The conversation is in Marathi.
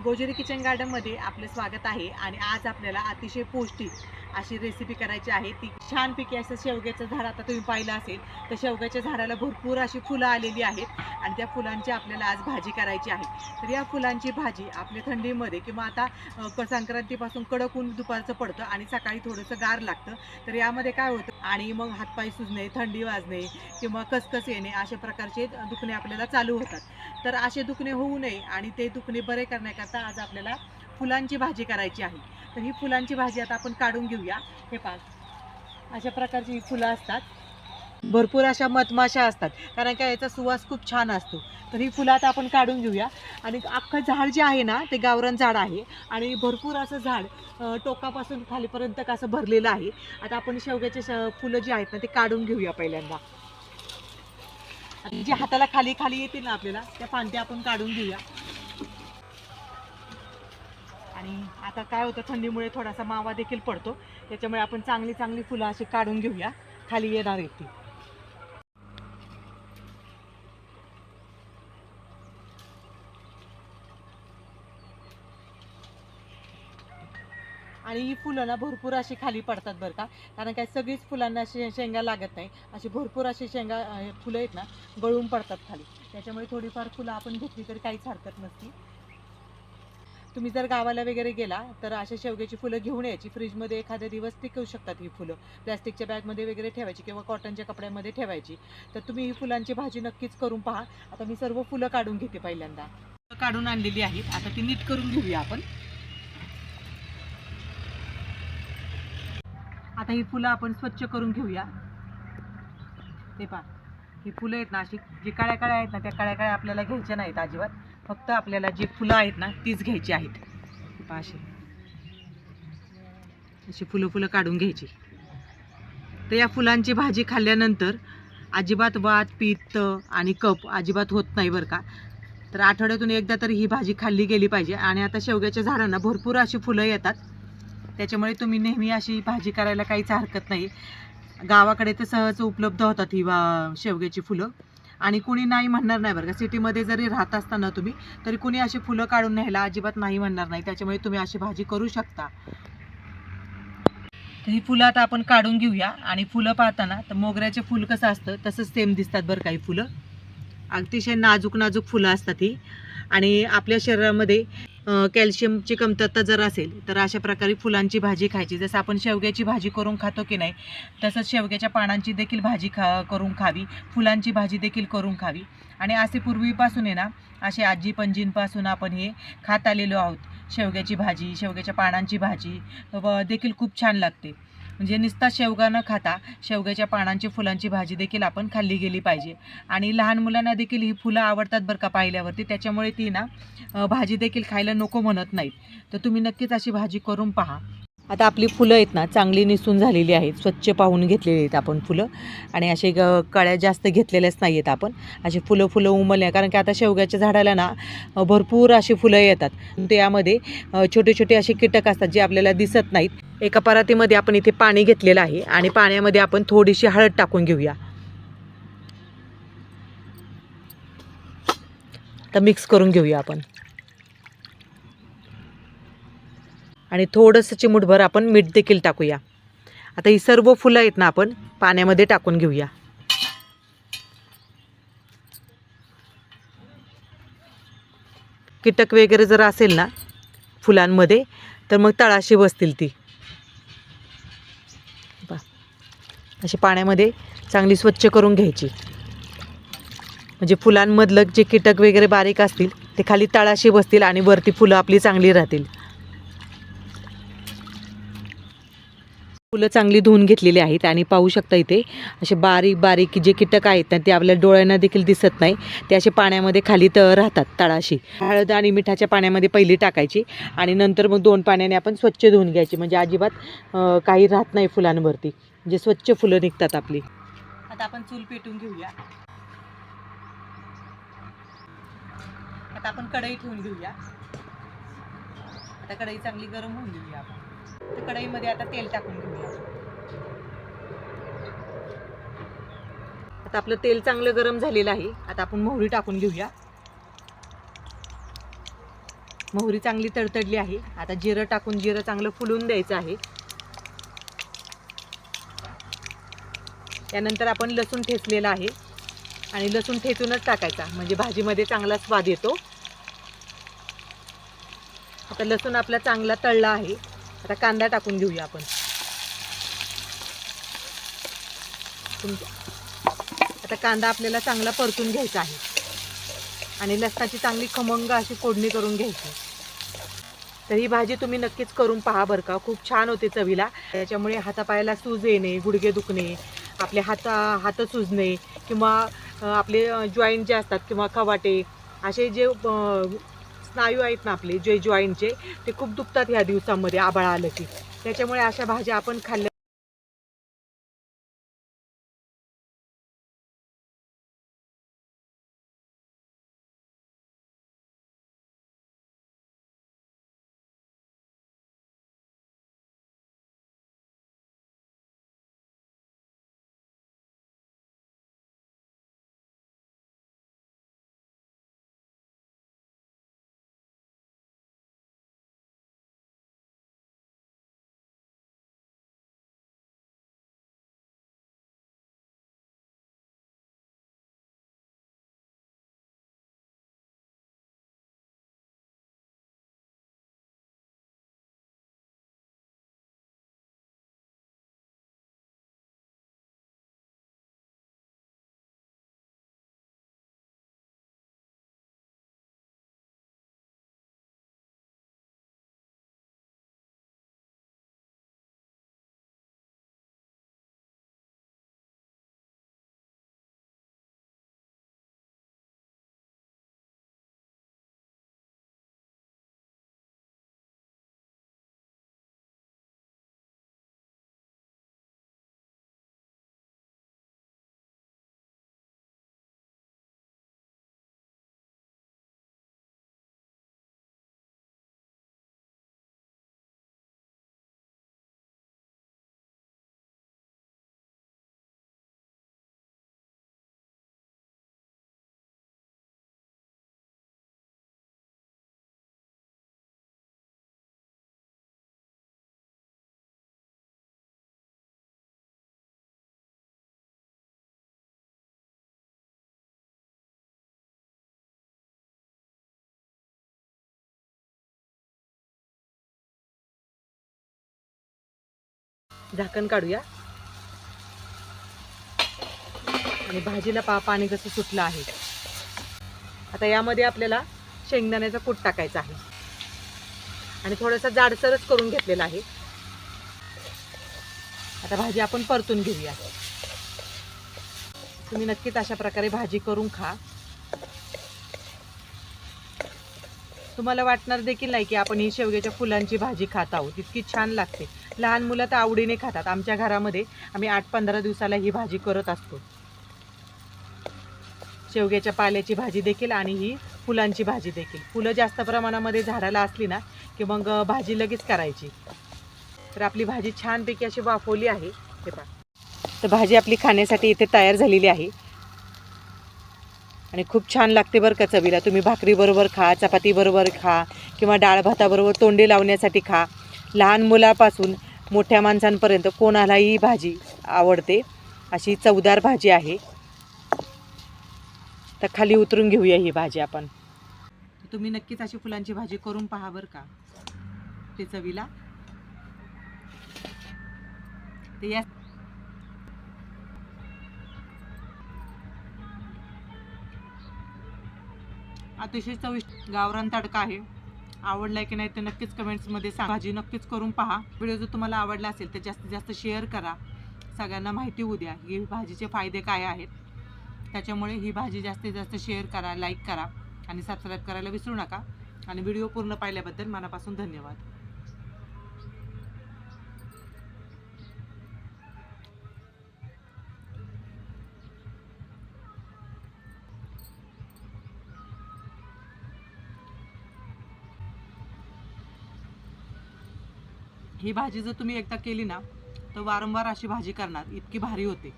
गोजुरी किचन गार्डनमध्ये आपलं स्वागत आहे आणि आज आपल्याला अतिशय पौष्टिक अशी रेसिपी करायची आहे. ती छानपैकी असं शेवग्याचं झाड आता तुम्ही पाहिलं असेल तर शेवग्याच्या झाडाला भरपूर अशी फुलं आलेली आहेत आणि त्या फुलांची आपल्याला आज भाजी करायची आहे. तर या फुलांची भाजी आपल्या थंडीमध्ये किंवा आता क- संक्रांतीपासून कडक ऊन दुपारचं पडतं आणि सकाळी थोडंसं गार लागतं तर यामध्ये काय होतं? आणि मग हातपाय सुजणे थंडी वाजणे किंवा कसकस येणे अशा प्रकारचे दुखणे आपल्याला चालू होतात. तर असे दुखणे होऊ नये आणि ते दुखणे बरे करण्याकरता आज आपल्याला फुलांची भाजी करायची आहे. तर ही फुलांची भाजी आता आपण काढून घेऊया. हे पाच अशा प्रकारची ही फुलं असतात. भरपूर अशा मधमाशा असतात. कारण का याचा सुवास खूप छान असतो. तर ही फुलं आता आपण काढून घेऊया. आणि अख्खं झाड जे आहे ना ते गावरान झाड आहे. आणि भरपूर असं झाड टोकापासून खालीपर्यंत असं भरलेलं आहे. आता आपण शेवग्याचे श- फुलं जी आहेत ना ते काढून घेऊया पहिल्यांदा. आणि जे हाताला खाली खाली येतील ना आपल्याला त्या फांद्या आपण काढून घेऊया. आणि आता काय होतं थंडीमुळे थोडासा मावा देखील पडतो. त्याच्यामुळे आपण चांगली चांगली फुलं अशी काढून घेऊया. खाली येणार आहेत ती. आणि ही फुलं ना भरपूर अशी खाली पडतात बरं का. कारण काय सगळीच फुलांना अशी शेंगा लागत नाही. अशी भरपूर अशी शेंगा फुलं आहेत ना गळून पडतात खाली. त्याच्यामुळे थोडीफार फुलं आपण घेतली तरी काहीच हरकत नसती. तुम्ही जर गावाला वगैरे गेला तर अशा शेवग्याची फुलं घेऊन यायची. फ्रीजमध्ये एखाद्या दिवस टिकवू शकतात ही फुलं. प्लॅस्टिकच्या बॅगमध्ये वगैरे ठेवायची किंवा कॉटनच्या कपड्यामध्ये ठेवायची. तर तुम्ही ही फुलांची भाजी नक्कीच करून पहा. आता मी सर्व फुलं काढून घेते पहिल्यांदा. काढून आणलेली आहेत. आता ती नीट करून घेऊया आपण. आता ही फुलं आपण स्वच्छ करून घेऊया. ते पहा. ही फुलं आहेत ना अशी जी काळ्या काळ्या आहेत ना त्या काळ्या काळ्या आपल्याला घ्यायच्या नाहीत अजिबात. फक्त आपल्याला जी फुलं आहेत ना तीच घ्यायची आहेत. हे अशी. अशी फुलं फुलं काढून घ्यायची. तर या फुलांची भाजी खाल्ल्यानंतर अजिबात वात पित्त आणि कप अजिबात होत नाही बरं का. तर आठवड्यातून एकदा तरी ही भाजी खाल्ली गेली पाहिजे. आणि आता शेवग्याच्या झाडांना भरपूर अशी फुलं येतात. त्याच्यामुळे तुम्ही नेहमी अशी भाजी करायला काहीच हरकत नाही. गावाकडे तर सहज उपलब्ध होतात ही वा शेवग्याची फुलं. आणि कुणी नाही म्हणणार नाही बरं का. सिटीमध्ये जरी राहत असताना तुम्ही तरी कुणी अशी फुलं काढून न्यायला अजिबात नाही म्हणणार नाही. त्याच्यामुळे तुम्ही अशी भाजी करू शकता. तर ही फुलं आता आपण काढून घेऊया. आणि फुलं पाहताना तर मोगऱ्याचे फुल कसं असतं तसंच सेम दिसतात बरं काही फुलं. अतिशय नाजूक नाजूक फुलं असतात ही. आणि आपल्या शरीरामध्ये कॅल्शियमची कमतरता जर असेल तर अशा प्रकारे फुलांची भाजी खायची. जसं आपण शेवग्याची भाजी करून खातो की नाही तसंच शेवग्याच्या पानांची देखील भाजी खा करून खावी. फुलांची भाजी देखील करून खावी. आणि असे पूर्वीपासून आहे ना असे आजी पणजींपासून आपण हे खात आलेलो आहोत. शेवग्याची भाजी शेवग्याच्या पानांची भाजी व देखील खूप छान लागते. म्हणजे नुसता शेवगा न खाता शेवग्याच्या पानांची फुलांची भाजी देखील आपण खाल्ली गेली पाहिजे. आणि लहान मुलांना देखील ही फुलं आवडतात बरं का पाहिल्यावरती. त्याच्यामुळे ती ना भाजी देखील खायला नको म्हणत नाहीत. तर तुम्ही नक्कीच अशी भाजी करून पहा. आता आपली फुलं आहेत ना चांगली निसून झालेली आहेत स्वच्छ पाहून घेतलेली आहेत आपण फुलं. आणि असे ग- कळ्या जास्त घेतलेल्याच नाही आहेत आपण. अशी फुलं फुलं उमलल्या कारण की आता शेवग्याच्या झाडाला ना भरपूर अशी फुलं येतात. त्यामध्ये छोटे छोटे असे कीटक असतात जे आपल्याला दिसत नाहीत. एका परातीमध्ये आपण इथे पाणी घेतलेलं आहे आणि पाण्यामध्ये आपण थोडीशी हळद टाकून घेऊया. तर मिक्स करून घेऊया आपण. आणि थोडंसं चिमूटभर आपण मीठ देखील टाकूया. आता ही सर्व फुलं आहेत ना आपण पाण्यामध्ये टाकून घेऊया. कीटक वगैरे जर असेल ना फुलांमध्ये तर मग तळाशी बसतील ती. अशी पाण्यामध्ये चांगली स्वच्छ करून घ्यायची. म्हणजे फुलांमधलं जे कीटक वगैरे बारीक असतील ते खाली तळाशी बसतील आणि वरती फुलं आपली चांगली राहतील. फुलं चांगली धुवून घेतलेली आहेत आणि पाहू शकता इथे असे बारीक बारीक जे कीटक आहेत ना ते आपल्या डोळ्यांना देखील दिसत नाही. ते असे पाण्यामध्ये खाली त राहतात तळाशी. हळद आणि मिठाच्या पाण्यामध्ये पहिली टाकायची आणि नंतर मग दोन पाण्याने आपण स्वच्छ धुवून घ्यायची. म्हणजे अजिबात काही राहत नाही फुलांवरती. म्हणजे स्वच्छ फुलं निघतात आपली. आता आपण चूल पेटून घेऊया. आता आपण कढई ठेवून घेऊया. आता कढई चांगली गरम होऊन घेऊया आपण. तर कढईमध्ये आता तेल टाकून घेऊया. आता आपलं तेल चांगलं गरम झालेलं आहे. आता आपण मोहरी टाकून घेऊया. मोहरी चांगली तडतडली आहे. आता जिरं टाकून जिरं चांगलं फुलून द्यायचं आहे. त्यानंतर आपण लसूण ठेचलेला आहे. आणि लसूण ठेचूनच टाकायचा. म्हणजे भाजीमध्ये चांगला स्वाद येतो. आता लसूण आपला चांगला तळला आहे. आता कांदा टाकून घेऊया आपण. आता कांदा आपल्याला चांगला परतून घ्यायचा आहे. आणि लसणाची चांगली खमंग अशी फोडणी करून घ्यायची. तर ही भाजी तुम्ही नक्कीच करून पहा बरं का. खूप छान होते चवीला. त्याच्यामुळे हातापायाला सूज येणे गुडघे दुखणे आपले हाता हात सुजणे किंवा आपले जॉईंट जे असतात किंवा खवाटे असे जे स्नायू आहेत ना आपले जे जॉईंटचे ते खूप दुखतात ह्या दिवसामध्ये आबाळ आलं की. त्याच्यामुळे अशा भाज्या आपण खाल्ल्या झाकण काढूया. आणि भाजीला पा पाणी कसं सुटलं आहे. आता यामध्ये आपल्याला शेंगदाण्याचा कूट टाकायचा आहे. आणि थोडासा जाडसरच करून घेतलेला आहे. आता भाजी आपण परतून घेऊया. तुम्ही नक्कीच अशा प्रकारे भाजी करून खा. तुम्हाला वाटणार देखील नाही की आपण ही शेवग्याच्या फुलांची भाजी खात आहोत. इतकी छान लागते. लहान मुलं तर आवडीने खातात. आमच्या घरामध्ये आम्ही आठ पंधरा दिवसाला ही भाजी करत असतो. शेवग्याच्या पाल्याची भाजी देखील आणि ही फुलांची भाजी देखील. फुलं जास्त प्रमाणामध्ये झाडाला असली ना की मग भाजी लगेच करायची. तर आपली भाजी छानपैकी अशी वाफवली आहे. ते पहा. तर भाजी आपली खाण्यासाठी इथे तयार झालेली आहे. आणि खूप छान लागते बरं का चवीला. तुम्ही भाकरीबरोबर खा चपातीबरोबर खा किंवा डाळ भाताबरोबर तोंडी लावण्यासाठी खा. लहान मुलापासून मोठ्या माणसांपर्यंत कोणालाही भाजी आवडते. अशी चवदार भाजी आहे. तर खाली उतरून घेऊया ही भाजी आपण. तुम्ही नक्कीच अशी फुलांची भाजी करून पहा बरं का. ते चवीला. ते या अतिशय चविष्ट गावरान तडका आहे. आवडलाय की नाही ते नक्कीच कमेंट्समध्ये सांगा. भाजी नक्कीच करून पहा. व्हिडिओ जर तुम्हाला आवडला असेल तर जास्तीत जास्त शेअर करा. सगळ्यांना माहिती होऊ द्या ही भाजीचे फायदे काय आहेत. त्याच्यामुळे ही भाजी जास्तीत जास्त शेअर करा लाईक करा आणि सबस्क्राईब करायला विसरू नका. आणि व्हिडिओ पूर्ण पाहिल्याबद्दल मनापासून धन्यवाद. ही भाजी जर तुम्ही एकदा केली ना तर वारंवार अशी भाजी करणार. इतकी भारी होते.